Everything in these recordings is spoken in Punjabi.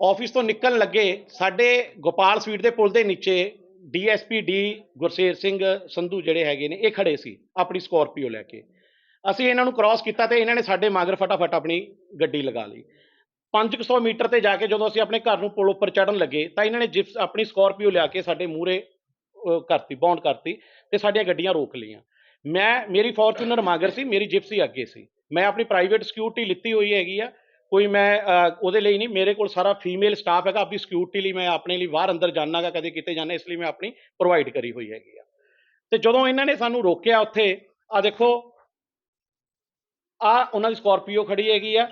ਆਫਿਸ ਤੋਂ ਨਿਕਲਣ ਲੱਗੇ, ਸਾਡੇ ਗੋਪਾਲ ਸਵੀਟ ਦੇ ਪੁਲ ਦੇ ਨੀਚੇ ਡੀਐਸਪੀ ਡੀ ਗੁਰਸੇਰ ਸਿੰਘ ਸੰਧੂ ਜਿਹੜੇ ਹੈਗੇ ਨੇ, ਇਹ ਖੜੇ ਸੀ, ਆਪਣੀ ਸਕੋਰਪੀਓ ਲੈ ਕੇ। ਅਸੀਂ ਇਹਨਾਂ ਨੂੰ ਕ੍ਰਾਸ ਕੀਤਾ ਤੇ ਇਹਨਾਂ ਨੇ ਸਾਡੇ ਮਾਗਰ ਫਟਾਫਟ ਆਪਣੀ ਗੱਡੀ ਲਗਾ ਲਈ। 500 ਮੀਟਰ ਤੇ ਜਾ ਕੇ ਜਦੋਂ ਅਸੀਂ ਆਪਣੇ ਘਰ ਨੂੰ ਪੁਲ ਉੱਪਰ ਚੜਨ ਲੱਗੇ, ਤਾਂ ਇਹਨਾਂ ਨੇ ਜਿਪਸ, ਆਪਣੀ ਸਕੋਰਪੀਓ ਲਿਆ ਕੇ ਸਾਡੇ ਮੂਹਰੇ ਕਰਤੀ, ਬੌਂਡ ਕਰਤੀ ਤੇ ਸਾਡੀਆਂ ਗੱਡੀਆਂ ਰੋਕ ਲਈਆਂ। ਮੈਂ, ਮੇਰੀ ਫੋਰਚੂਨਰ ਮਾਗਰ ਸੀ, ਮੇਰੀ ਜਿਪਸੀ ਅੱਗੇ ਸੀ। ਮੈਂ ਆਪਣੀ ਪ੍ਰਾਈਵੇਟ ਸਿਕਿਉਰਿਟੀ ਲਿੱਤੀ ਹੋਈ ਹੈਗੀ ਆ। ਕੋਈ ਮੈਂ ਉਹਦੇ ਲਈ ਨਹੀਂ, ਮੇਰੇ ਕੋਲ ਸਾਰਾ ਫੀਮੇਲ ਸਟਾਫ ਹੈਗਾ ਆਪਣੀ ਸਿਕਿਉਰਿਟੀ ਲਈ ਮੈਂ ਆਪਣੇ ਲਈ ਬਾਹਰ ਅੰਦਰ ਜਾਣਾਗਾ ਕਦੇ ਕਿਤੇ ਜਾਣਾ ਇਸ ਲਈ ਮੈਂ ਆਪਣੀ ਪ੍ਰੋਵਾਈਡ ਕਰੀ ਹੋਈ ਹੈਗੀ ਆ। ਤੇ ਜਦੋਂ ਇਹਨਾਂ ਨੇ ਸਾਨੂੰ ਰੋਕਿਆ ਉੱਥੇ ਆ ਦੇਖੋ ਆ ਉਹਨਾਂ ਦੀ ਸਕਾਰਪੀਓ ਖੜੀ ਹੈਗੀ ਆ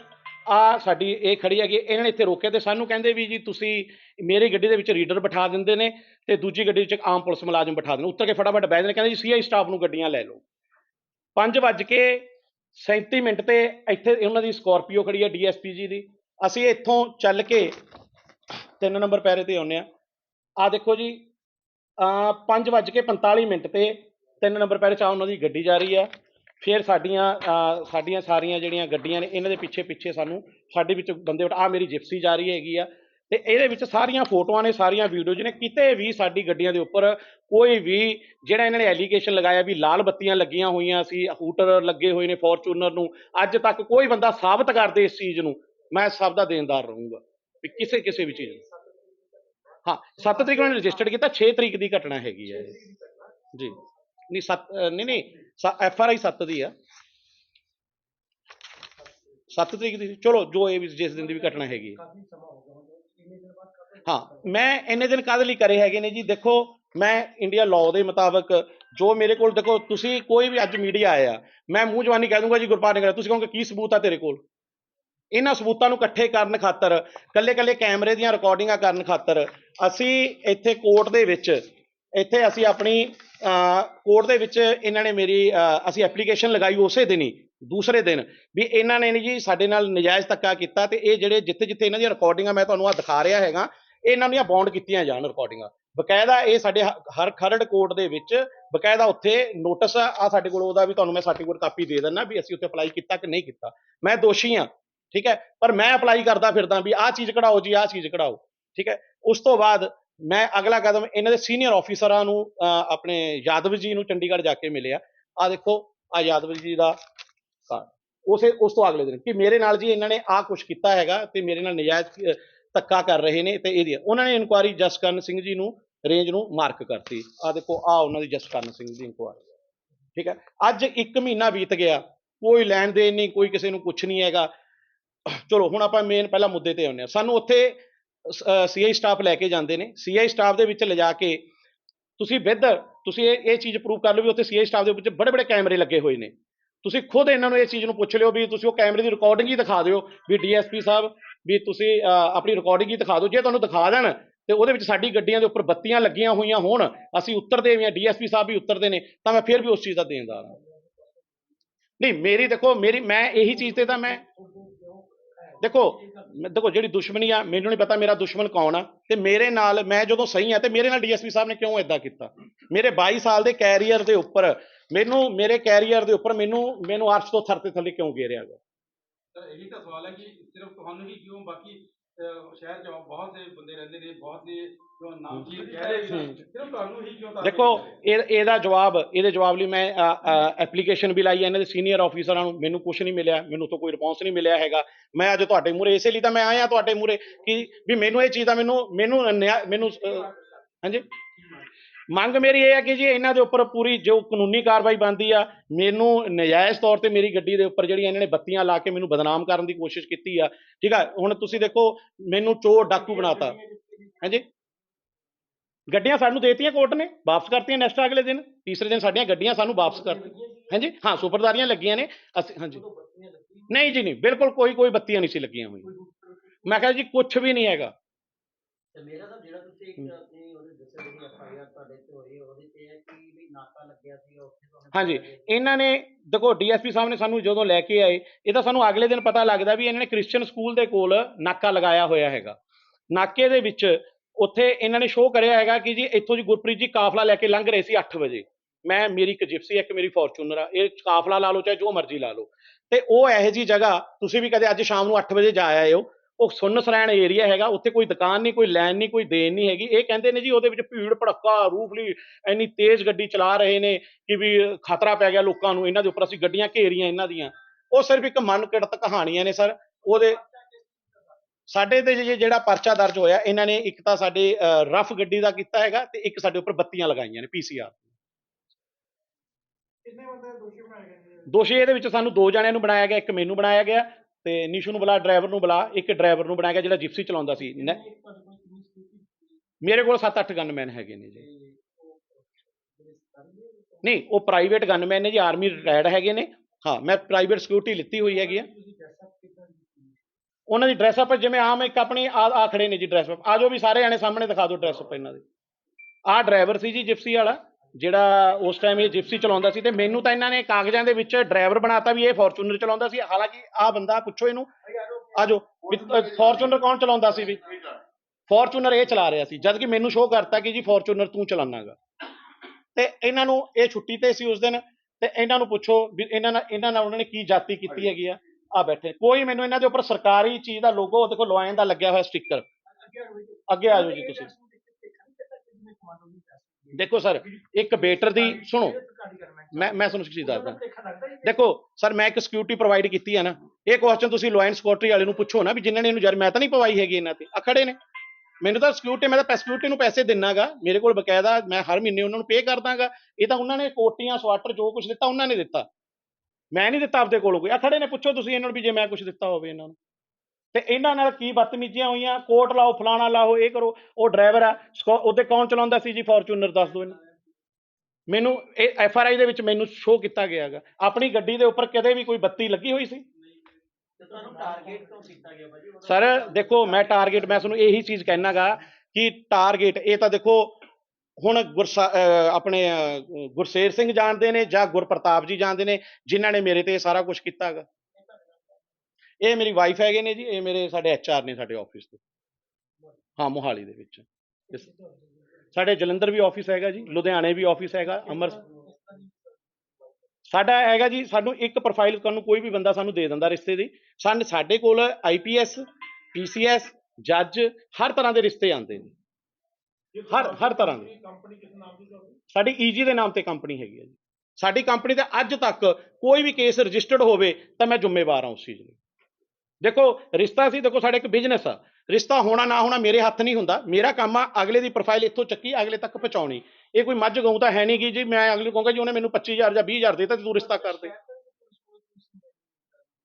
ਆ ਸਾਡੀ ਇਹ ਖੜੀ ਹੈਗੀ ਇਹਨਾਂ ਨੇ ਇੱਥੇ ਰੋਕਿਆ ਤੇ ਸਾਨੂੰ ਕਹਿੰਦੇ ਵੀ ਜੀ, ਤੁਸੀਂ ਮੇਰੀ ਗੱਡੀ ਦੇ ਵਿੱਚ ਰੀਡਰ ਬਿਠਾ ਦਿੰਦੇ ਨੇ ਤੇ ਦੂਜੀ ਗੱਡੀ ਵਿੱਚ ਇੱਕ ਆਮ ਪੁਲਿਸ ਮੁਲਾਜ਼ਮ ਬਿਠਾ ਦਿੰਦੇ ਉੱਤਰ ਕੇ ਫਟਾਫਟ ਬਹਿ ਜਾਂਦੇ ਨੇ, ਕਹਿੰਦੇ ਜੀ ਸੀਆਈ ਸਟਾਫ ਨੂੰ ਗੱਡੀਆਂ ਲੈ ਲਓ। 5 ਵੱਜ ਕੇ 37 ਮਿੰਟ ਤੇ ਇੱਥੇ ਉਹਨਾਂ ਦੀ ਸਕਾਰਪੀਓ ਖੜੀ ਹੈ ਡੀਐਸਪੀ ਜੀ ਦੀ। ਅਸੀਂ ਇੱਥੋਂ ਚੱਲ ਕੇ ਤਿੰਨ ਨੰਬਰ ਪੈਰੇ ਤੇ ਆਉਂਦੇ ਆ। ਆ ਦੇਖੋ ਜੀ ਆ 5 ਵੱਜ ਕੇ 45 ਮਿੰਟ ਤੇ ਤਿੰਨ ਨੰਬਰ ਪੈਰੇ ਚ ਆ ਉਹਨਾਂ ਦੀ ਗੱਡੀ ਜਾ ਰਹੀ ਆ। ਫਿਰ ਸਾਡੀਆਂ ਸਾਡੀਆਂ ਸਾਰੀਆਂ ਜਿਹੜੀਆਂ ਗੱਡੀਆਂ ਨੇ, ਇਹਨਾਂ ਦੇ ਪਿੱਛੇ ਪਿੱਛੇ ਸਾਨੂੰ ਸਾਡੇ ਵਿੱਚ ਬੰਦੇ ਆ ਮੇਰੀ ਜਿਪਸੀ ਜਾ ਰਹੀ ਹੈਗੀ ਆ। ਤੇ ਇਹਦੇ ਵਿੱਚ ਸਾਰੀਆਂ ਫੋਟੋਆਂ ਨੇ, ਸਾਰੀਆਂ ਵੀਡੀਓਜ਼ ਨੇ ਕਿਤੇ ਵੀ ਸਾਡੀ ਗੱਡੀਆਂ ਦੇ ਉੱਪਰ ਕੋਈ ਵੀ ਜਿਹੜਾ ਇਹਨਾਂ ਨੇ ਐਲੀਗੇਸ਼ਨ ਲਗਾਇਆ ਵੀ ਲਾਲ ਬੱਤੀਆਂ ਲੱਗੀਆਂ ਹੋਈਆਂ ਸੀ, ਹੂਟਰ ਲੱਗੇ ਹੋਏ ਨੇ ਫੋਰਚੂਨਰ ਨੂੰ, ਅੱਜ ਤੱਕ ਕੋਈ ਬੰਦਾ ਸਾਬਤ ਕਰਦੇ ਇਸ ਚੀਜ਼ ਨੂੰ, ਮੈਂ ਸਭ ਦਾ ਦੇਣਦਾਰ ਰਹੂੰਗਾ, ਵੀ ਕਿਸੇ ਕਿਸੇ ਵੀ ਚੀਜ਼ ਨੂੰ। ਹਾਂ 7 ਤਰੀਕ ਨੂੰ ਰਜਿਸਟਰਡ ਕੀਤਾ 6 ਤਰੀਕ ਦੀ ਘਟਨਾ ਹੈਗੀ ਹੈ ਜੀ। ਨਹੀਂ 7 ਨਹੀਂ ਨਹੀਂ ਐਫ ਆਰ ਆਈ 7 ਦੀ ਆ। 7 ਤਰੀਕ ਦੀ, ਚਲੋ, ਜੋ ਇਹ ਵੀ ਜਿਸ ਦਿਨ ਦੀ ਵੀ ਘਟਨਾ ਹੈਗੀ ਹੈ ਹਾਂ, ਮੈਂ ਇੰਨੇ ਦਿਨ ਕਾਹਦੇ ਲਈ ਕਰੇ ਹੈਗੇ ਨੇ ਜੀ? ਦੇਖੋ, ਮੈਂ ਇੰਡੀਆ ਲਾਅ ਦੇ ਮੁਤਾਬਕ ਜੋ ਮੇਰੇ ਕੋਲ, ਦੇਖੋ, ਤੁਸੀਂ ਕੋਈ ਵੀ ਅੱਜ ਮੀਡੀਆ ਆਇਆ, ਮੈਂ ਮੂੰਹ ਜਵਾਨੀ ਕਹਿ ਦੂੰਗਾ ਜੀ, ਗੁਰਪਾਲ ਨਗਰ ਤੁਸੀਂ ਕਹੋਗੇ ਕੀ ਸਬੂਤ ਆ ਤੇਰੇ ਕੋਲ? ਇਹਨਾਂ ਸਬੂਤਾਂ ਨੂੰ ਇਕੱਠੇ ਕਰਨ ਖਾਤਰ ਕੱਲੇ ਕੱਲੇ ਕੈਮਰੇ ਦੀਆਂ ਰਿਕਾਰਡਿੰਗਾਂ ਕਰਨ ਖਾਤਰ, ਅਸੀਂ ਇੱਥੇ ਕੋਰਟ ਦੇ ਵਿੱਚ, ਇੱਥੇ ਅਸੀਂ ਆਪਣੀ ਕੋਰਟ ਦੇ ਵਿੱਚ ਇਹਨਾਂ ਨੇ ਮੇਰੀ ਅਸੀਂ ਐਪਲੀਕੇਸ਼ਨ ਲਗਾਈ ਉਸੇ ਦਿਨ। ਹੀ ਦੂਸਰੇ ਦਿਨ ਵੀ ਇਹਨਾਂ ਨੇ ਨੀ ਜੀ ਸਾਡੇ ਨਾਲ ਨਜਾਇਜ਼ ਧੱਕਾ ਕੀਤਾ ਤੇ ਇਹ ਜਿਹੜੇ ਜਿੱਥੇ ਜਿੱਥੇ ਇਹਨਾਂ ਦੀਆਂ ਰਿਕਾਰਡਿੰਗਾਂ ਮੈਂ ਤੁਹਾਨੂੰ ਆ ਦਿਖਾ ਰਿਹਾ ਹੈਗਾ, ਇਹਨਾਂ ਦੀਆਂ ਬੌਂਡ ਕੀਤੀਆਂ ਜਾਣ ਰਿਕਾਰਡਿੰਗਾਂ ਬਕਾਇਦਾ ਇਹ ਸਾਡੇ ਹ- ਹਰ ਖਰੜ ਕੋਰਟ ਦੇ ਵਿੱਚ ਬਕਾਇਦਾ ਉੱਥੇ ਨੋਟਿਸ ਆ, ਆਹ ਸਾਡੇ ਕੋਲ ਉਹਦਾ ਵੀ ਤੁਹਾਨੂੰ ਮੈਂ ਸਰਟੀਫਿਕੇਟ ਕਾਪੀ ਦੇ ਦਿੰਦਾ ਵੀ ਅਸੀਂ ਉੱਥੇ ਅਪਲਾਈ ਕੀਤਾ ਕਿ ਨਹੀਂ ਕੀਤਾ। ਮੈਂ ਦੋਸ਼ੀ ਹਾਂ ਠੀਕ ਹੈ? ਪਰ ਮੈਂ ਅਪਲਾਈ ਕਰਦਾ ਫਿਰਦਾ ਵੀ ਆਹ ਚੀਜ਼ ਕਢਾਓ ਜੀ, ਆਹ ਚੀਜ਼ ਕਢਾਓ, ਠੀਕ ਹੈ? ਉਸ ਤੋਂ ਬਾਅਦ ਮੈਂ ਅਗਲਾ ਕਦਮ ਇਹਨਾਂ ਦੇ ਸੀਨੀਅਰ ਆਫੀਸਰਾਂ ਨੂੰ ਆਪਣੇ ਯਾਦਵ ਜੀ ਨੂੰ ਚੰਡੀਗੜ੍ਹ ਜਾ ਕੇ ਮਿਲਿਆ। ਆ ਦੇਖੋ ਆ ਯਾਦਵ ਜੀ ਦਾ ਉਸੇ, ਉਸ ਤੋਂ ਅਗਲੇ ਦਿਨ, ਕਿ ਮੇਰੇ ਨਾਲ ਜੀ ਇਹਨਾਂ ਨੇ ਆ ਕੁਝ ਕੀਤਾ ਹੈਗਾ ਤੇ ਮੇਰੇ ਨਾਲ ਨਜਾਇਜ਼ ਧੱਕਾ ਕਰ ਰਹੇ ਨੇ ਤੇ ਇਹਦੀ, ਉਹਨਾਂ ਨੇ ਇਨਕੁਆਰੀ ਜਸਕਰਨ ਸਿੰਘ ਜੀ ਨੂੰ, ਰੇਂਜ ਨੂੰ ਮਾਰਕ ਕਰਤੀ। ਆ ਦੇਖੋ ਆ ਉਹਨਾਂ ਦੀ ਜਸਕਰਨ ਸਿੰਘ ਦੀ ਇਨਕੁਆਰੀ ਠੀਕ ਹੈ? ਅੱਜ 1 ਮਹੀਨਾ ਬੀਤ ਗਿਆ, ਕੋਈ ਲੈਣ ਦੇਣ ਨਹੀਂ, ਕੋਈ ਕਿਸੇ ਨੂੰ ਕੁਝ ਨਹੀਂ ਹੈਗਾ। ਚਲੋ, ਹੁਣ ਆਪਾਂ ਮੇਨ ਪਹਿਲਾ ਮੁੱਦੇ ਤੇ ਆਉਂਦੇ ਹਾਂ। ਸਾਨੂੰ ਉੱਥੇ ਸੀਆਈ ਸਟਾਫ ਲੈ ਕੇ ਜਾਂਦੇ ਨੇ। ਸੀਆਈ ਸਟਾਫ ਦੇ ਵਿੱਚ ਲਿਜਾ ਕੇ ਤੁਸੀਂ ਵਿਦ ਤੁਸੀਂ ਇਹ ਇਹ ਚੀਜ਼ ਪ੍ਰੂਵ ਕਰ ਲਓ ਵੀ ਉੱਥੇ ਸੀਆਈ ਸਟਾਫ ਦੇ ਵਿੱਚ ਬੜੇ ਬੜੇ ਕੈਮਰੇ ਲੱਗੇ ਹੋਏ ਨੇ। ਤੁਸੀਂ ਖੁਦ ਇਹਨਾਂ ਨੂੰ ਇਹ ਚੀਜ਼ ਨੂੰ ਪੁੱਛ ਲਿਓ ਵੀ ਤੁਸੀਂ ਉਹ ਕੈਮਰੇ ਦੀ ਰਿਕਾਰਡਿੰਗ ਹੀ ਦਿਖਾ ਦਿਓ, ਵੀ ਡੀਐਸਪੀ ਸਾਹਿਬ, ਵੀ ਤੁਸੀਂ ਆਪਣੀ ਰਿਕਾਰਡਿੰਗ ਹੀ ਦਿਖਾ ਦਿਓ, ਜੇ ਤੁਹਾਨੂੰ ਦਿਖਾ ਦੇਣ ਤੇ ਉਹਦੇ ਵਿੱਚ ਸਾਡੀ ਗੱਡੀਆਂ ਦੇ ਉੱਪਰ ਬੱਤੀਆਂ ਲੱਗੀਆਂ ਹੋਈਆਂ ਹੋਣ, ਅਸੀਂ ਉੱਤਰਦੇ ਵੀ ਹਾਂ ਡੀਐਸਪੀ ਸਾਹਿਬ ਵੀ ਉੱਤਰਦੇ ਨੇ, ਤਾਂ ਮੈਂ ਫਿਰ ਵੀ ਉਸ ਚੀਜ਼ ਦਾ ਦੇਣਦਾਰ ਹਾਂ। ਨਹੀਂ, ਮੇਰੀ ਦੇਖੋ, ਮੇਰੀ, ਮੈਂ ਇਹੀ ਚੀਜ਼ ਤੇ ਤਾਂ ਮੈਂ, ਦੇਖੋ ਦੇਖੋ, ਜਿਹੜੀ ਦੁਸ਼ਮਣੀ ਆ, ਮੈਨੂੰ ਨਹੀਂ ਪਤਾ ਮੇਰਾ ਦੁਸ਼ਮਣ ਕੌਣ ਆ, ਤੇ ਮੇਰੇ ਨਾਲ, ਮੈਂ ਜਦੋਂ ਸਹੀ ਆ, ਤੇ ਮੇਰੇ ਨਾਲ ਡੀਐਸਪੀ ਸਾਹਿਬ ਨੇ ਕਿਉਂ ਇਦਾਂ ਕੀਤਾ? ਮੇਰੇ 22 ਸਾਲ ਦੇ ਕੈਰੀਅਰ ਦੇ ਉੱਪਰ ਮੈਨੂੰ ਮੇਰੇ ਕੈਰੀਅਰ ਦੇ ਉੱਪਰ ਮੈਨੂੰ ਮੈਨੂੰ ਅਰਸ਼ ਤੋਂ ਥਰ ਤੇ ਥੱਲੇ ਕਿਉਂ ਗੇਰਿਆ ਗਿਆ? ਸਰ ਇਹੀ ਤਾਂ ਸਵਾਲ ਹੈ ਕਿ ਸਿਰਫ ਤੁਹਾਨੂੰ ਹੀ ਕਿਉਂ ਬਾਕੀ ਅਹ, ਸ਼ਹਿਰ 'ਚ ਬਹੁਤ ਸੇ ਬੰਦੇ ਰਹਿੰਦੇ ਨੇ ਬਹੁਤ ਨੇ ਜੋ ਨਾਮਚੀਨ ਕਹਿ ਰਹੇ ਨੇ। ਹੂੰ। ਸਿਰਫ ਤੁਹਾਨੂੰ ਹੀ ਕਿਉਂ target ਦੇਖੋ? ਇਹ ਇਹਦਾ ਜਵਾਬ ਇਹਦੇ ਜਵਾਬ ਲਈ ਮੈਂ ਐਪਲੀਕੇਸ਼ਨ ਵੀ ਲਾਈ ਹੈ ਇਹਨਾਂ ਦੇ ਸੀਨੀਅਰ ਆਫੀਸਰਾਂ ਨੂੰ ਮੈਨੂੰ ਕੁਝ ਨਹੀਂ ਮਿਲਿਆ ਮੈਨੂੰ ਤੋਂ ਕੋਈ ਰਿਸਪੌਂਸ ਨਹੀਂ ਮਿਲਿਆ ਹੈਗਾ। ਮੈਂ ਅੱਜ ਤੁਹਾਡੇ ਮੂਹਰੇ ਇਸੇ ਲਈ ਤਾਂ ਮੈਂ ਆਇਆ ਤੁਹਾਡੇ ਮੂਹਰੇ ਕਿ ਵੀ ਮੈਨੂੰ ਇਹ ਚੀਜ਼ ਦਾ ਮੈਨੂੰ ਮੈਨੂੰ ਨਿਆਂ- ਮੈਨੂੰ ਹਾਂਜੀ? ਮੰਗ ਮੇਰੀ ਇਹ ਹੈ ਕਿ ਜੀ ਇਹਨਾਂ ਦੇ ਉੱਪਰ ਪੂਰੀ ਜੋ ਕਾਨੂੰਨੀ ਕਾਰਵਾਈ ਬਣਦੀ ਆ ਮੈਨੂੰ ਨਜਾਇਜ਼ ਤੌਰ ਤੇ ਮੇਰੀ ਗੱਡੀ ਦੇ ਉੱਪਰ ਜਿਹੜੀਆਂ ਇਹਨਾਂ ਨੇ ਬੱਤੀਆਂ ਲਾ ਕੇ ਮੈਨੂੰ ਬਦਨਾਮ ਕਰਨ ਦੀ ਕੋਸ਼ਿਸ਼ ਕੀਤੀ ਆ ਠੀਕ ਆ ਹੁਣ ਤੁਸੀਂ ਦੇਖੋ ਮੈਨੂੰ ਚੋਰ ਡਾਕੂ ਬਣਾਤਾ। ਹਾਂਜੀ। ਗੱਡੀਆਂ ਸਾਨੂੰ ਦੇਤੀਆਂ ਕੋਰਟ ਨੇ ਵਾਪਸ ਕਰਤੀਆਂ ਨੈਕਸਟ ਅਗਲੇ ਦਿਨ ਤੀਸਰੇ ਦਿਨ ਸਾਡੀਆਂ ਗੱਡੀਆਂ ਸਾਨੂੰ ਵਾਪਸ ਕਰ ਹਾਂਜੀ ਹਾਂ ਸੁਪਰਦਾਰੀਆਂ ਲੱਗੀਆਂ ਨੇ ਅਸੀਂ ਹਾਂਜੀ। ਨਹੀਂ ਜੀ ਨਹੀਂ ਬਿਲਕੁਲ ਕੋਈ ਕੋਈ ਬੱਤੀਆਂ ਨਹੀਂ ਸੀ ਲੱਗੀਆਂ ਹੋਈਆਂ। ਮੈਂ ਕਿਹਾ ਜੀ ਕੁਝ ਵੀ ਨਹੀਂ ਹੈਗਾ। ਤੇ ਮੇਰਾ ਤਾਂ ਜਿਹੜਾ ਤੁਸੀਂ। ਆਪਣੀ ਉਹਦੇ ਜਿਹੜੀ ਐਫਆਈਆਰ ਤੁਹਾਡੇ ਤੇ ਹੋਈ ਉਹਦੇ ਤੇ ਹੈ ਕਿ ਵੀ ਨਾਕਾ ਲੱਗਿਆ ਸੀ ਉੱਥੇ ਤੁਹਾਨੂੰ ਹਾਂਜੀ ਇਹਨਾਂ ਨੇ ਦੇਖੋ ਡੀਐਸਪੀ ਸਾਹਿਬ ਨੇ ਸਾਨੂੰ ਜਦੋਂ ਲੈ ਕੇ ਆਏ ਇਹ ਤਾਂ ਸਾਨੂੰ ਅਗਲੇ ਦਿਨ ਪਤਾ ਲੱਗਦਾ ਵੀ ਇਹਨਾਂ ਨੇ ਕ੍ਰਿਸਚੀਅਨ ਸਕੂਲ ਦੇ ਕੋਲ ਨਾਕਾ ਲਗਾਇਆ ਹੋਇਆ ਹੈਗਾ। ਨਾਕੇ ਦੇ ਵਿੱਚ ਉੱਥੇ ਇਹਨਾਂ ਨੇ ਸ਼ੋਅ ਕਰਿਆ ਹੈਗਾ ਕਿ ਜੀ ਇੱਥੋਂ ਜੀ ਗੁਰਪ੍ਰੀਤ ਜੀ ਕਾਫਲਾ ਲੈ ਕੇ ਲੰਘ ਰਹੇ ਸੀ 8 ਵਜੇ। ਮੈਂ ਮੇਰੀ ਇੱਕ ਜਿਪਸੀ ਇੱਕ ਮੇਰੀ ਫੋਰਚੂਨਰ ਆ ਇਹ ਕਾਫਲਾ ਲਾ ਲਓ ਚਾਹੇ ਜੋ ਮਰਜ਼ੀ ਲਾ ਲਓ। ਤੇ ਉਹ ਇਹੋ ਜੀ ਜਗ੍ਹਾ ਤੁਸੀਂ ਵੀ ਕਦੇ ਅੱਜ ਸ਼ਾਮ ਨੂੰ 8 ਵਜੇ ਜਾ ਆਏ ਹੋ ਉਹ ਸੁੰਨਸਰੈਣ ਏਰੀਆ ਹੈਗਾ ਉੱਥੇ ਕੋਈ ਦੁਕਾਨ ਨਹੀਂ ਕੋਈ ਲੈਣ ਨਹੀਂ ਕੋਈ ਦੇਣ ਨਹੀਂ ਹੈਗੀ। ਇਹ ਕਹਿੰਦੇ ਨੇ ਜੀ ਉਹਦੇ ਵਿੱਚ ਭੀੜ ਭੜੱਕਾ ਰੂਫਲੀ ਇੰਨੀ ਤੇਜ਼ ਗੱਡੀ ਚਲਾ ਰਹੇ ਨੇ ਕਿ ਵੀ ਖਤਰਾ ਪੈ ਗਿਆ ਲੋਕਾਂ ਨੂੰ ਇਹਨਾਂ ਦੇ ਉੱਪਰ ਅਸੀਂ ਗੱਡੀਆਂ ਘੇਰੀਆਂ ਇਹਨਾਂ ਦੀਆਂ। ਉਹ ਸਿਰਫ ਇੱਕ ਮਨ ਕਿੜਤ ਕਹਾਣੀਆਂ ਨੇ ਸਰ। ਉਹਦੇ ਸਾਡੇ ਤੇ ਜਿਹੜਾ ਪਰਚਾ ਦਰਜ ਹੋਇਆ ਇਹਨਾਂ ਨੇ ਇੱਕ ਤਾਂ ਸਾਡੇ ਰਫ ਗੱਡੀ ਦਾ ਕੀਤਾ ਹੈਗਾ ਤੇ ਇੱਕ ਸਾਡੇ ਉੱਪਰ ਬੱਤੀਆਂ ਲਗਾਈਆਂ ਨੇ ਪੀਸੀਆਰ ਕਿੰਨੇ ਬੰਦੇ ਦੋਸ਼ੀ ਬਣਾਏ ਗਏ ਨੇ? ਦੋਸ਼ੀ ਇਹਦੇ ਵਿੱਚ ਸਾਨੂੰ ਦੋ ਜਣਿਆਂ ਨੂੰ ਬਣਾਇਆ ਗਿਆ ਇੱਕ ਮੈਨੂੰ ਬਣਾਇਆ ਗਿਆ ਤੇ ਨਿਸ਼ੂ ਨੂੰ ਬੁਲਾ, ਡਰਾਈਵਰ ਨੂੰ ਬੁਲਾ, ਇੱਕ ਡਰਾਈਵਰ ਨੂੰ ਬਣਾਇਆ ਗਿਆ ਜਿਹੜਾ ਜਿਪਸੀ ਚਲਾਉਂਦਾ ਸੀ ਨ- ਮੇਰੇ ਕੋਲ 7-8 ਗਨਮੈਨ ਹੈਗੇ ਨੇ ਜੀ। ਨਹੀਂ, ਉਹ ਪ੍ਰਾਈਵੇਟ ਗਨਮੈਨ ਨੇ ਜੀ, ਆਰਮੀ ਰਿਟਾਇਰਡ ਹੈਗੇ ਨੇ। ਹਾਂ, ਮੈਂ ਪ੍ਰਾਈਵੇਟ ਸਿਕਿਉਰਿਟੀ ਲਿੱਤੀ ਹੋਈ ਹੈਗੀ ਆ। ਉਹਨਾਂ ਦੀ ਡਰੈਸ ਅਪ ਜਿਵੇਂ ਆਮ ਇੱਕ ਆਪਣੀ ਆ ਖੜੇ ਨੇ ਜੀ ਡਰੈਸ ਅਪ ਆ ਜਾਓ ਵੀ ਸਾਰੇ ਆਣੇ ਸਾਹਮਣੇ ਦਿਖਾ ਦਿਓ ਡਰੈਸ ਅਪ ਇਹਨਾਂ ਦੇ। ਆਹ ਡਰਾਈਵਰ ਸੀ ਜੀ, ਜਿਪਸੀ ਵਾਲਾ। ਜਿਹੜਾ ਉਸ ਟਾਈਮ ਇਹ ਜਿਪਸੀ ਚਲਾਉਂਦਾ ਸੀ ਤੇ ਮੈਨੂੰ ਤਾਂ ਇਹਨਾਂ ਨੇ ਕਾਗਜ਼ਾਂ ਦੇ ਵਿੱਚ ਡਰਾਈਵਰ ਬਣਾਤਾ ਵੀ ਇਹ ਫੋਰਚੂਨਰ ਚਲਾਉਂਦਾ ਸੀ। ਹਾਲਾਂਕਿ ਆਹ ਬੰਦਾ ਪੁੱਛੋ ਇਹਨੂੰ। ਆ ਜਾਓ ਫੋਰਚੂਨਰ ਕੌਣ ਚਲਾਉਂਦਾ ਸੀ ਵੀ? ਫੋਰਚੂਨਰ ਇਹ ਚਲਾ ਰਿਹਾ ਸੀ। ਜਦ ਕਿ ਮੈਨੂੰ ਸ਼ੋਅ ਕਰਤਾ ਕਿ ਜੀ ਫੋਰਚੂਨਰ ਤੂੰ ਚਲਾਨਾਗਾ ਤੇ ਇਹਨਾਂ ਨੂੰ ਇਹ ਛੁੱਟੀ ਤੇ ਸੀ ਉਸ ਦਿਨ। ਤੇ ਇਹਨਾਂ ਨੂੰ ਪੁੱਛੋ ਵੀ ਇਹਨਾਂ ਨਾਲ ਇਹਨਾਂ ਨਾਲ ਉਹਨਾਂ ਨੇ ਕੀ ਜਾਤੀ ਕੀਤੀ ਹੈਗੀ ਆ। ਆ ਬੈਠੇ। ਕੋਈ ਮੈਨੂੰ ਇਹਨਾਂ ਦੇ ਉੱਪਰ ਸਰਕਾਰੀ ਚੀਜ਼ ਦਾ ਲੋਗੋ ਦੇਖੋ ਲੋਇਨ ਦਾ ਲੱਗਿਆ ਹੋਇਆ ਸਟicker ਅੱਗੇ ਆ ਜਾਓ ਜੀ ਤੁਸੀਂ। ਦੇਖੋ ਸਰ, ਇੱਕ ਬੇਟਰ ਦੀ ਸੁਣੋ, ਮੈਂ ਮੈਂ ਤੁਹਾਨੂੰ ਚੀਜ਼ ਦੱਸਦਾ। ਦੇਖੋ ਸਰ, ਮੈਂ ਇੱਕ ਸਿਕਿਉਰਿਟੀ ਪ੍ਰੋਵਾਈਡ ਕੀਤੀ ਹੈ ਨਾ, ਇਹ ਕੁਐਸਚਨ ਤੁਸੀਂ ਲੋਇਨ ਸਿਕਿਉਰਿਟੀ ਵਾਲੇ ਨੂੰ ਪੁੱਛੋ ਨਾ ਵੀ ਜਿਨ੍ਹਾਂ ਨੇ ਇਹਨੂੰ ਜਰ ਮੈਂ ਤਾਂ ਨਹੀਂ ਪਵਾਈ ਹੈਗੀ ਇਹਨਾਂ ਤੇ ਅਖੜੇ ਨੇ। ਮੈਨੂੰ ਤਾਂ ਸਿਕਿਉਰਿਟੀ ਮੈਂ ਤਾਂ ਸਿਕਿਉਰਿਟੀ ਨੂੰ ਪੈਸੇ ਦਿੰਨਾਗਾ, ਮੇਰੇ ਕੋਲ ਬਕਾਇਦਾ ਮੈਂ ਹਰ ਮਹੀਨੇ ਉਹਨਾਂ ਨੂੰ ਪੇ ਕਰਦਾਗਾ, ਇਹ ਤਾਂ ਉਹਨਾਂ ਨੇ ਕੋਟੀਆਂ ਸਵਾਟਰ ਜੋ ਕੁਝ ਦਿੱਤਾ ਉਹਨਾਂ ਨੇ ਦਿੱਤਾ। ਮੈਂ ਨਹੀਂ ਦਿੱਤਾ ਆਪਦੇ ਕੋਲੋਂ ਕੋਈ ਅਖੜੇ ਨੇ ਪੁੱਛੋ ਤੁਸੀਂ ਇਹਨਾਂ ਨੂੰ ਵੀ ਜੇ ਮੈਂ ਕੁਝ ਦਿੱਤਾ ਹੋਵੇ ਇਹਨਾਂ ਨੂੰ। ਤੇ ਇਹਨਾਂ ਨਾਲ ਕੀ ਬਦਤਮੀਜ਼ੀਆਂ ਹੋਈਆਂ? ਕੋਟ ਲਾਓ ਫਲਾਣਾ ਲਾਓ ਇਹ ਕਰੋ। ਉਹ ਡਰਾਈਵਰ ਆ ਉਹਦੇ ਕੌਣ ਚਲਾਉਂਦਾ ਸੀ ਜੀ ਫੋਰਚੂਨਰ? ਦੱਸ ਦਿਓ ਇਹਨੂੰ। ਮੈਨੂੰ ਇਹ ਐਫ ਆਰ ਆਈ ਦੇ ਵਿੱਚ ਮੈਨੂੰ ਸ਼ੋਅ ਕੀਤਾ ਗਿਆ ਹੈਗਾ ਆਪਣੀ ਗੱਡੀ ਦੇ ਉੱਪਰ ਕਦੇ ਵੀ ਕੋਈ ਬੱਤੀ ਲੱਗੀ ਹੋਈ ਸੀ? ਸਰ ਦੇਖੋ ਮੈਂ ਟਾਰਗੇਟ ਮੈਂ ਤੁਹਾਨੂੰ ਇਹੀ ਚੀਜ਼ ਕਹਿਣਾਗਾ ਕਿ ਟਾਰਗੇਟ ਇਹ ਤਾਂ ਦੇਖੋ ਹੁਣ ਗੁਰਸਾ ਆਪਣੇ ਗੁਰਸੇਰ ਸਿੰਘ ਜਾਣਦੇ ਨੇ ਜਾਂ ਗੁਰਪ੍ਰਤਾਪ ਜੀ ਜਾਣਦੇ ਨੇ ਜਿਨ੍ਹਾਂ ਨੇ ਮੇਰੇ ਤੇ ਸਾਰਾ ਕੁਝ ਕੀਤਾ ਹੈਗਾ। ਇਹ ਮੇਰੀ ਵਾਈਫ ਹੈਗੇ ਨੇ ਜੀ, ਇਹ ਮੇਰੇ ਸਾਡੇ ਐਚ ਆਰ ਨੇ ਸਾਡੇ ਆਫਿਸ ਦੇ। ਹਾਂ, ਮੋਹਾਲੀ ਦੇ ਵਿੱਚ। ਇਸ- ਸਾਡੇ ਜਲੰਧਰ ਵੀ ਆਫਿਸ ਹੈਗਾ ਜੀ, ਲੁਧਿਆਣੇ ਵੀ ਆਫਿਸ ਹੈਗਾ ਅੰਮ੍ਰਿਤ ਸਾਡਾ ਹੈਗਾ ਜੀ, ਸਾਨੂੰ ਇੱਕ ਪ੍ਰੋਫਾਈਲ ਕਰਨ ਨੂੰ ਕੋਈ ਵੀ ਬੰਦਾ ਸਾਨੂੰ ਦੇ ਦਿੰਦਾ ਰਿਸ਼ਤੇ ਦੀ। ਸਾਨੂੰ ਸਾਡੇ ਕੋਲ ਆਈਪੀਐਸ ਪੀਸੀਐਸ ਜੱਜ ਹਰ ਤਰ੍ਹਾਂ ਦੇ ਰਿਸ਼ਤੇ ਆਉਂਦੇ ਨੇ। ਹਰ ਹਰ ਤਰ੍ਹਾਂ ਦੇ। ਕੰਪਨੀ ਕਿਸ ਨਾਮ ਦੀ ਸਾਡੀ ਈਜੀ ਦੇ ਨਾਮ ਤੇ ਕੰਪਨੀ ਹੈਗੀ ਹੈ ਜੀ। ਸਾਡੀ ਕੰਪਨੀ ਤੇ ਅੱਜ ਤੱਕ ਕੋਈ ਵੀ ਕੇਸ ਰਜਿਸਟਰਡ ਹੋਵੇ ਤਾਂ ਮੈਂ ਜ਼ਿੰਮੇਵਾਰ ਹਾਂ ਉਸ ਚੀਜ਼ ਲਈ। ਦੇਖੋ, ਰਿਸ਼ਤਾ ਸੀ, ਦੇਖੋ ਸਾਡਾ ਇੱਕ ਬਿਜ਼ਨਸ ਆ। ਰਿਸ਼ਤਾ ਹੋਣਾ, ਨਾ ਹੋਣਾ ਮੇਰੇ ਹੱਥ ਨਹੀਂ ਹੁੰਦਾ। ਮੇਰਾ ਕੰਮ ਆ, ਅਗਲੇ ਦੀ ਪ੍ਰੋਫਾਈਲ ਇੱਥੋਂ ਚੱਕੀ, ਅਗਲੇ ਤੱਕ ਪਹੁੰਚਾਉਣੀ। ਇਹ ਕੋਈ ਮੱਝ ਗਊ ਤਾਂ ਹੈ ਨਹੀਂ ਗੀ ਜੀ, ਮੈਂ ਅਗਲੇ ਨੂੰ ਕਹੂੰਗਾ ਜੀ, ਉਹਨੇ ਮੈਨੂੰ 25000 ਜਾਂ 20000 ਦਿੱਤਾ, ਤੇ ਤੂੰ ਰਿਸ਼ਤਾ ਕਰ ਦੇ।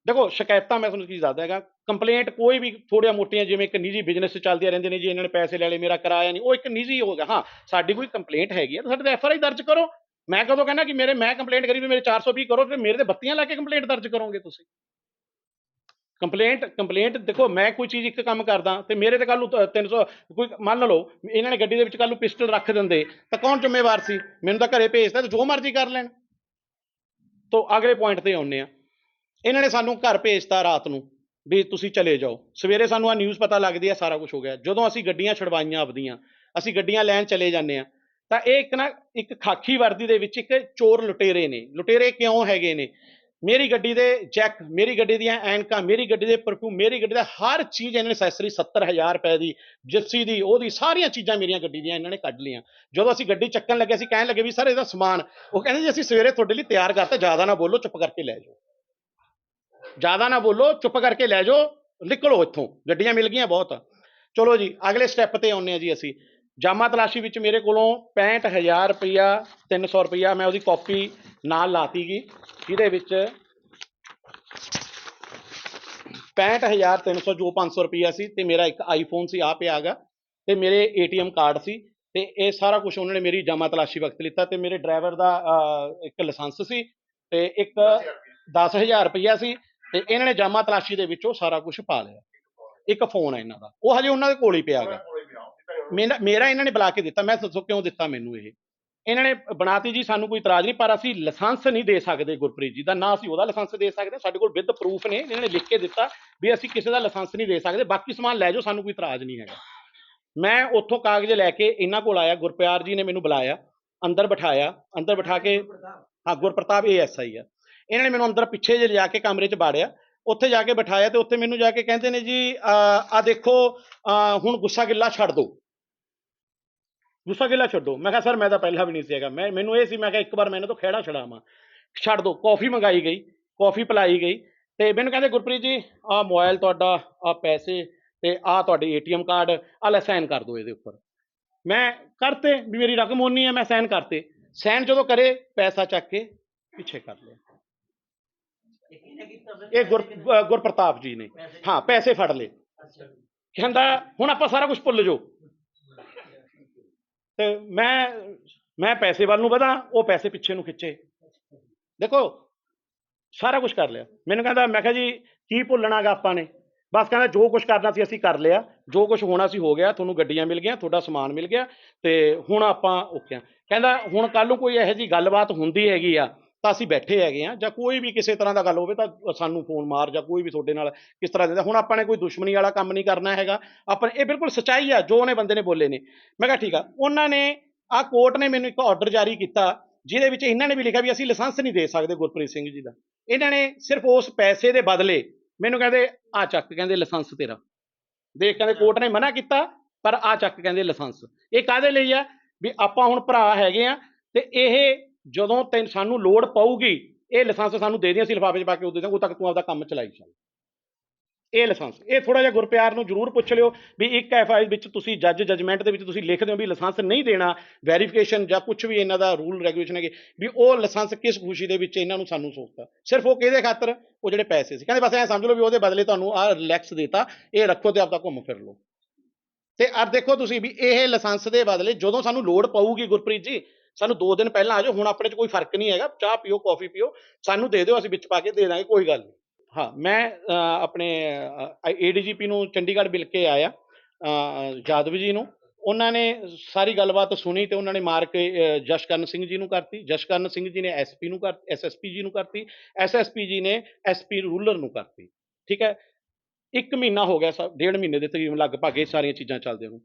ਦੇਖੋ, ਸ਼ਿਕਾਇਤਾਂ ਮੈਂ ਤੁਹਾਨੂੰ ਕੀ ਦੱਸਦਾ ਹੈਗਾ। ਕੰਪਲੇਂਟ ਕੋਈ ਵੀ ਥੋੜੀਆਂ ਮੋਟੀਆਂ ਜਿਵੇਂ ਇੱਕ ਨਿੱਜੀ ਬਿਜ਼ਨਸ ਚੱਲਦੀਆਂ ਰਹਿੰਦੇ ਨੇ ਜੀ, ਇਹਨਾਂ ਨੇ ਪੈਸੇ ਲੈ ਲਏ, ਮੇਰਾ ਕਿਰਾਇਆ ਨਹੀਂ, ਉਹ ਇੱਕ ਨਿੱਜੀ ਹੋ ਗਿਆ। ਹਾਂ, ਸਾਡੀ ਕੋਈ ਕੰਪਲੇਂਟ ਹੈਗੀ ਹੈ ਤਾਂ ਸਾਡੇ ਤੇ ਐਫ ਆਰ ਆਈ ਦਰਜ ਕਰੋ। ਮੈਂ ਕਦੋਂ ਕਹਿੰਦਾ ਕਿ ਮੇਰੇ, ਮੈਂ ਕੰਪਲੇਂਟ ਕਰੀ ਵੀ ਮੇਰੇ 420 ਕਰੋ, ਤੇ ਮੇਰੇ ਤੇ ਬੱਤੀਆਂ ਲਾ ਕੇ ਕੰਪਲੇਂਟ ਦਰਜ ਕਰੋਗੇ ਤੁਸੀਂ? ਕੰਪਲੇਂਟ ਕੰਪਲੇਂਟ ਦੇਖੋ, ਮੈਂ ਕੋਈ ਚੀਜ਼ ਇੱਕ ਕੰਮ ਕਰਦਾ ਤੇ ਮੇਰੇ ਤੇ ਕੱਲ ਨੂੰ 300 ਕੋਈ ਮੰਨ ਲਓ, ਇਹਨਾਂ ਨੇ ਗੱਡੀ ਦੇ ਵਿੱਚ ਕੱਲ ਨੂੰ ਪਿਸਟਲ ਰੱਖ ਦਿੰਦੇ, ਤਾਂ ਕੌਣ ਜ਼ਿੰਮੇਵਾਰ ਸੀ? ਮੈਨੂੰ ਤਾਂ ਘਰੇ ਭੇਜਦਾ ਤੇ ਜੋ ਮਰਜ਼ੀ ਕਰ ਲੈਣ। ਤੋਂ ਅਗਲੇ ਪੁਆਇੰਟ ਤੇ ਆਉਂਦੇ ਆ ਇਹਨਾਂ ਨੇ ਸਾਨੂੰ ਘਰ ਭੇਜਤਾ ਰਾਤ ਨੂੰ ਵੀ ਤੁਸੀਂ ਚਲੇ ਜਾਓ। ਸਵੇਰੇ ਸਾਨੂੰ ਆ ਨਿਊਜ਼ ਪਤਾ ਲੱਗਦੀ ਆ, ਸਾਰਾ ਕੁਝ ਹੋ ਗਿਆ। ਜਦੋਂ ਅਸੀਂ ਗੱਡੀਆਂ ਛਡਵਾਈਆਂ ਆਪਦੀਆਂ, ਅਸੀਂ ਗੱਡੀਆਂ ਲੈਣ ਚਲੇ ਜਾਂਦੇ ਆ ਤਾਂ ਇਹ ਇੱਕ ਨਾ, ਇੱਕ ਖਾਕੀ ਵਰਦੀ ਦੇ ਵਿੱਚ ਇੱਕ ਚੋਰ ਲੁਟੇਰੇ ਨੇ। ਲੁਟੇਰੇ ਕਿਉਂ ਹੈਗੇ ਨੇ? ਮੇਰੀ ਗੱਡੀ ਦੇ ਚੈੱਕ ਮੇਰੀ ਗੱਡੀ ਦੀਆਂ ਐਨਕਾਂ, ਮੇਰੀ ਗੱਡੀ ਦੇ ਪਰਫਿਊਮ ਮੇਰੀ ਗੱਡੀ ਦਾ ਹਰ ਚੀਜ਼ ਇਹਨਾਂ ਨੇ ਅਸੈਸਰੀ 70000 ਰੁਪਏ ਦੀ ਜਿਪਸੀ ਦੀ, ਉਹਦੀ, ਸਾਰੀਆਂ ਚੀਜ਼ਾਂ ਮੇਰੀਆਂ ਗੱਡੀ ਦੀਆਂ ਇਹਨਾਂ ਨੇ ਕੱਢ ਲਈਆਂ। ਜਦੋਂ ਅਸੀਂ ਗੱਡੀ ਚੱਕਣ ਲੱਗੇ, ਅਸੀਂ ਕਹਿਣ ਲੱਗੇ ਵੀ ਸਰ ਇਹਦਾ ਸਮਾਨ, ਉਹ ਕਹਿੰਦੇ ਜੀ ਅਸੀਂ ਸਵੇਰੇ ਤੁਹਾਡੇ ਲਈ ਤਿਆਰ ਕਰਤਾ, ਜ਼ਿਆਦਾ ਨਾ ਬੋਲੋ, ਚੁੱਪ ਕਰਕੇ ਲੈ ਜਾਓ। ਜ਼ਿਆਦਾ ਨਾ ਬੋਲੋ, ਚੁੱਪ ਕਰਕੇ ਲੈ ਜਾਓ, ਨਿਕਲੋ ਇੱਥੋਂ। ਗੱਡੀਆਂ ਮਿਲ ਗਈਆਂ ਬਹੁਤ। ਚਲੋ ਜੀ, ਅਗਲੇ ਸਟੈਪ ਤੇ ਆਉਂਦੇ ਆ ਜੀ ਅਸੀਂ। ਜਾਮਾ ਤਲਾਸ਼ੀ ਵਿੱਚ ਮੇਰੇ ਕੋਲੋਂ 65000 ਰੁਪਇਆ 300 ਰੁਪਇਆ ਮੈਂ ਉਹਦੀ ਕਾਪੀ ਨਾਲ ਲਾਤੀ ਗਈ ਜਿਹਦੇ ਵਿੱਚ 65300 ਜੋ 500 ਰੁਪਇਆ ਸੀ ਤੇ ਮੇਰਾ ਇੱਕ ਆਈਫੋਨ ਸੀ ਆ ਪਿਆ ਹੈਗਾ ਤੇ ਮੇਰੇ ਏਟੀਐਮ ਕਾਰਡ ਸੀ ਤੇ ਇਹ ਸਾਰਾ ਕੁਝ ਉਹਨਾਂ ਨੇ ਮੇਰੀ ਜਾਮਾ ਤਲਾਸ਼ੀ ਵਕਤ ਲਿੱਤਾ ਤੇ ਮੇਰੇ ਡਰਾਈਵਰ ਦਾ ਇੱਕ ਲਾਇਸੈਂਸ ਸੀ ਤੇ ਇੱਕ 10000 ਰੁਪਇਆ ਸੀ ਤੇ ਇਹਨਾਂ ਨੇ ਜਾਮਾ ਤਲਾਸ਼ੀ ਦੇ ਵਿੱਚੋਂ ਸਾਰਾ ਕੁਝ ਪਾ ਲਿਆ। ਇੱਕ ਫੋਨ ਹੈ ਇਹਨਾਂ ਦਾ। ਉਹ ਹਜੇ ਉਹਨਾਂ ਦੇ ਕੋਲ ਹੀ ਪਿਆ ਹੈਗਾ ਮੇਰਾ ਮੇਰਾ ਇਹਨਾਂ ਨੇ ਬੁਲਾ ਕੇ ਦਿੱਤਾ, ਮੈਂ ਦੱਸੋ ਕਿਉਂ ਦਿੱਤਾ ਮੈਨੂੰ ਇਹ? ਇਹਨਾਂ ਨੇ ਬਣਾਤੀ ਜੀ ਸਾਨੂੰ ਕੋਈ ਇਤਰਾਜ਼ ਨਹੀਂ, ਪਰ ਅਸੀਂ ਲਾਇਸੈਂਸ ਨਹੀਂ ਦੇ ਸਕਦੇ ਗੁਰਪ੍ਰੀਤ ਜੀ ਦਾ, ਨਾ ਅਸੀਂ ਉਹਦਾ ਲਾਇਸੈਂਸ ਦੇ ਸਕਦੇ, ਸਾਡੇ ਕੋਲ ਵਿਦ ਪ੍ਰੂਫ ਨੇ, ਇਹਨਾਂ ਨੇ ਲਿਖ ਕੇ ਦਿੱਤਾ ਵੀ ਅਸੀਂ ਕਿਸੇ ਦਾ ਲਾਇਸੈਂਸ ਨਹੀਂ ਦੇ ਸਕਦੇ, ਬਾਕੀ ਸਮਾਨ ਲੈ ਜਾਓ, ਸਾਨੂੰ ਕੋਈ ਇਤਰਾਜ਼ ਨਹੀਂ ਹੈਗਾ। ਮੈਂ ਉੱਥੋਂ ਕਾਗਜ਼ ਲੈ ਕੇ ਇਹਨਾਂ ਕੋਲ ਆਇਆ, ਗੁਰਪਿਆਰ ਜੀ ਨੇ ਮੈਨੂੰ ਬੁਲਾਇਆ, ਅੰਦਰ ਬਿਠਾਇਆ, ਅੰਦਰ ਬਿਠਾ ਕੇ, ਹਾਂ, ਗੁਰਪ੍ਰਤਾਪ ਏਐਸਆਈ ਆ। ਇਹਨਾਂ ਨੇ ਮੈਨੂੰ ਅੰਦਰ ਪਿੱਛੇ ਜੇ ਲਿਜਾ ਕੇ ਕਮਰੇ 'ਚ ਬਾੜਿਆ, ਉੱਥੇ ਜਾ ਕੇ ਬਿਠਾਇਆ ਤੇ ਉੱਥੇ ਮੈਨੂੰ ਜਾ ਕੇ ਕਹਿੰਦੇ ਨੇ ਜੀ ਆ ਦੇਖੋ ਹੁਣ ਗੁੱਸਾ ਗਿੱਲਾ ਛੱਡ ਦਿਓ। ਦੂਸਰਾ ਗੁੱਸਾ ਛੱਡ ਛੱਡੋ। ਮੈਂ ਕਿਹਾ, ਸਰ, ਮੈਂ ਤਾਂ ਪਹਿਲਾਂ ਵੀ ਨਹੀਂ ਸੀ ਹੈਗਾ। ਮੈਂ, ਮੈਨੂੰ ਇਹ ਸੀ, ਮੈਂ ਕਿਹਾ, ਇੱਕ ਵਾਰ ਮੈਨੂੰ ਤਾਂ ਖਹਿੜਾ ਛੜਾਵਾਂ ਛੱਡ ਦਿਓ ਕਾਫੀ ਮੰਗਾਈ ਗਈ, ਕਾਫੀ ਪਿਲਾਈ ਗਈ ਤੇ ਮੈਨੂੰ ਕਹਿੰਦੇ, ਗੁਰਪ੍ਰੀਤ ਜੀ, ਆ ਮੋਬਾਈਲ ਤੁਹਾਡਾ, ਆ ਪੈਸੇ ਤੇ ਆ ਤੁਹਾਡੇ ਏਟੀਐਮ ਕਾਰਡ, ਆ ਲੈ ਸਾਈਨ ਕਰ ਦਿਓ ਇਹਦੇ ਉੱਪਰ। ਮੈਂ ਕਰਤੇ ਵੀ ਮੇਰੀ ਰਕਮ ਓਨੀ ਹੈ ਮੈਂ ਸਾਈਨ ਕਰਤੇ। ਸਾਈਨ ਜਦੋਂ ਕਰੇ, ਪੈਸਾ ਚੱਕ ਕੇ ਪਿੱਛੇ ਕਰ ਲਿਆ। ਇਹ ਗੁਰ ਗੁਰਪ੍ਰਤਾਪ ਜੀ ਨੇ। ਹਾਂ, ਪੈਸੇ ਫੜ ਲਏ। ਕਹਿੰਦਾ, ਹੁਣ ਆਪਾਂ ਸਾਰਾ ਕੁਝ ਭੁੱਲ ਜਾਓ। ਤੇ ਮੈਂ ਮੈਂ ਪੈਸੇ ਵੱਲ ਨੂੰ ਵਧਾ, ਉਹ ਪੈਸੇ ਪਿੱਛੇ ਨੂੰ ਖਿੱਚੇ। ਦੇਖੋ, ਸਾਰਾ ਕੁਝ ਕਰ ਲਿਆ। ਮੈਨੂੰ ਕਹਿੰਦਾ, ਮੈਂ ਕਿਹਾ ਜੀ, ਕੀ ਭੁੱਲਣਾਗਾ ਆਪਾਂ ਨੇ? ਬਸ ਕਹਿੰਦਾ, ਜੋ ਕੁਝ ਕਰਨਾ ਸੀ ਅਸੀਂ ਕਰ ਲਿਆ। ਜੋ ਕੁਝ ਹੋਣਾ ਸੀ ਹੋ ਗਿਆ, ਤੁਹਾਨੂੰ ਗੱਡੀਆਂ ਮਿਲ ਗਈਆਂ, ਤੁਹਾਡਾ ਸਮਾਨ ਮਿਲ ਗਿਆ, ਤੇ ਹੁਣ ਆਪਾਂ ਓਕੇ ਆ। ਕਹਿੰਦਾ, ਹੁਣ ਕੱਲ ਨੂੰ ਕੋਈ ਇਹੋ ਜੀ ਗੱਲਬਾਤ ਹੁੰਦੀ ਹੈਗੀ ਆ ਤਾਂ ਅਸੀਂ ਬੈਠੇ ਹੈਗੇ ਆ ਜਾਂ ਕੋਈ ਵੀ ਕਿਸੇ ਤਰ੍ਹਾਂ ਦਾ ਗੱਲ ਹੋਵੇ ਤਾਂ ਸਾਨੂੰ ਫੋਨ ਮਾਰ ਜਾਂ ਕੋਈ ਵੀ ਤੁਹਾਡੇ ਨਾਲ ਕਿਸ ਤਰ੍ਹਾਂ ਦਿੰਦਾ। ਹੁਣ ਆਪਾਂ ਨੇ ਕੋਈ ਦੁਸ਼ਮਣੀ ਵਾਲਾ ਕੰਮ ਨਹੀਂ ਕਰਨਾ ਹੈਗਾ। ਆਪਾਂ ਇਹ ਬਿਲਕੁਲ ਸਚਾਈ ਆ, ਜੋ ਉਹਨੇ ਬੰਦੇ ਨੇ ਬੋਲੇ ਨੇ। ਮੈਂ ਕਿਹਾ ਠੀਕ ਆ, ਉਹਨਾਂ ਨੇ ਆ ਕੋਰਟ ਨੇ ਮੈਨੂੰ ਇੱਕ ਆਰਡਰ ਜਾਰੀ ਕੀਤਾ, ਜਿਹਦੇ ਵਿੱਚ ਇਹਨਾਂ ਨੇ ਵੀ ਲਿਖਿਆ ਵੀ ਅਸੀਂ ਲਾਇਸੈਂਸ ਨਹੀਂ ਦੇ ਸਕਦੇ ਗੁਰਪ੍ਰੀਤ ਸਿੰਘ ਜੀ ਦਾ। ਇਹਨਾਂ ਨੇ ਸਿਰਫ ਉਸ ਪੈਸੇ ਦੇ ਬਦਲੇ ਮੈਨੂੰ ਕਹਿੰਦੇ ਆ ਚੱਕ ਕਹਿੰਦੇ ਲਾਇਸੈਂਸ ਤੇਰਾ। ਦੇਖ ਕਹਿੰਦੇ ਕੋਰਟ ਨੇ ਮਨਾ ਕੀਤਾ, ਪਰ ਆ ਚੱਕ ਕਹਿੰਦੇ ਲਾਇਸੈਂਸ ਇਹ ਕਾਹਦੇ ਲਈ ਆ? ਵੀ ਆਪਾਂ ਹੁਣ ਭਰਾ ਹੈਗੇ ਆ ਤੇ ਇਹ ਜਦੋਂ ਤੈਨੂੰ, ਸਾਨੂੰ ਲੋੜ ਪਊਗੀ, ਇਹ ਲਾਇਸੈਂਸ ਸਾਨੂੰ ਦੇ ਦੇ ਅਸੀਂ ਲਿਫਾਫੇ 'ਚ ਪਾ ਕੇ ਉਦੋਂ ਤੱਕ ਉਦੋਂ ਤੱਕ ਤੂੰ ਆਪਦਾ ਕੰਮ ਚਲਾਈ ਚੱਲ। ਇਹ ਲਾਇਸੈਂਸ, ਇਹ ਥੋੜਾ ਜਿਹਾ ਗੁਰਪਿਆਰ ਨੂੰ ਜ਼ਰੂਰ ਪੁੱਛ ਲਿਓ ਵੀ ਇੱਕ ਐਫਆਈ ਵਿੱਚ ਤੁਸੀਂ ਜੱਜ ਜਜਮੈਂਟ ਦੇ ਵਿੱਚ ਤੁਸੀਂ ਲਿਖਦੇ ਹੋ ਵੀ ਲਾਇਸੈਂਸ ਨਹੀਂ ਦੇਣਾ, ਵੈਰੀਫਿਕੇਸ਼ਨ ਜਾਂ ਕੁਝ ਵੀ ਇਹਨਾਂ ਦਾ ਰੂਲ ਰੈਗੂਲੇਸ਼ਨ ਹੈਗੇ, ਵੀ ਉਹ ਲਾਇਸੈਂਸ ਕਿਸ ਖੁਸ਼ੀ ਦੇ ਵਿੱਚ ਇਹਨਾਂ ਨੂੰ ਸਾਨੂੰ ਸੋਚਤਾ ਸਿਰਫ ਉਹ ਕਿਹਦੇ ਖਾਤਰ? ਉਹ ਜਿਹੜੇ ਪੈਸੇ ਸੀ। ਕਹਿੰਦੇ ਬਸ ਐ ਸਮਝ ਲਓ ਵੀ ਉਹਦੇ ਬਦਲੇ ਤੁਹਾਨੂੰ ਆਹ ਰਿਲੈਕਸ ਦੇਤਾ, ਇਹ ਰੱਖੋ ਤੇ ਆਪਦਾ ਘੁੰਮ ਫਿਰ ਲਓ। ਤੇ ਅਰ ਦੇਖੋ ਤੁਸੀਂ ਵੀ ਇਹ ਲਾਇਸੈਂਸ ਦੇ ਬਦਲੇ ਜਦੋਂ ਸਾਨੂੰ ਲੋੜ ਪਊਗੀ ਗੁਰਪ੍ਰੀਤ ਜੀ ਸਾਨੂੰ 2 ਦਿਨ ਪਹਿਲਾਂ ਆ ਜਾਓ ਹੁਣ ਆਪਣੇ 'ਚ ਕੋਈ ਫ਼ਰਕ ਨਹੀਂ ਹੈਗਾ ਚਾਹ ਪੀਓ ਕਾਫੀ ਪੀਓ ਸਾਨੂੰ ਦੇ ਦਿਓ ਅਸੀਂ ਵਿੱਚ ਪਾ ਕੇ ਦੇ ਦਾਂਗੇ ਕੋਈ ਗੱਲ ਨਹੀਂ। ਹਾਂ ਮੈਂ ਅ, ਆਪਣੇ ਏਡੀਜੀਪੀ ਨੂੰ ਚੰਡੀਗੜ੍ਹ ਮਿਲ ਕੇ ਆਇਆ ਅ, ਜਾਦਵ ਜੀ ਨੂੰ। ਉਹਨਾਂ ਨੇ ਸਾਰੀ ਗੱਲਬਾਤ ਸੁਣੀ ਤੇ ਉਹਨਾਂ ਨੇ ਮਾਰ ਕੇ ਅ, ਜਸ਼ਕਰਨ ਸਿੰਘ ਜੀ ਨੂੰ ਕਰਤੀ। ਜਸ਼ਕਰਨ ਸਿੰਘ ਜੀ ਨੇ ਐਸਪੀ ਨੂੰ ਕਰ ਐਸਐਸਪੀ ਜੀ ਨੂੰ ਕਰਤੀ। ਐਸਐਸਪੀ ਜੀ ਨੇ ਐਸਪੀ ਰੂਲਰ ਨੂੰ ਕਰਤੀ। ਠੀਕ ਹੈ? ਇੱਕ ਮਹੀਨਾ ਹੋ ਗਿਆ ਸਾ- ਡੇਢ ਮਹੀਨੇ ਦੇ ਤਕਰੀਬਨ ਲਗਭਗ ਇਹ ਸਾਰੀਆਂ ਚੀਜ਼ਾਂ ਚੱਲਦੀਆਂ ਨੂੰ।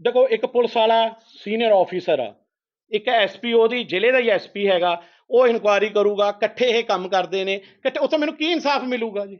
ਦੇਖੋ ਇੱਕ ਪੁਲਿਸ ਵਾਲਾ ਸੀਨੀਅਰ ਆਫੀਸਰ ਆ। ਇੱਕ ਐਸਪੀ, ਉਹਦੀ ਜ਼ਿਲ੍ਹੇ ਦਾ ਹੀ ਐਸਪੀ ਹੈਗਾ, ਉਹ ਇਨਕੁਆਇਰੀ ਕਰੂਗਾ, ਇਕੱਠੇ ਇਹ ਕੰਮ ਕਰਦੇ ਨੇ, ਇਕੱਠੇ ਉੱਥੇ ਮੈਨੂੰ ਕੀ ਇਨਸਾਫ ਮਿਲੂਗਾ ਜੀ?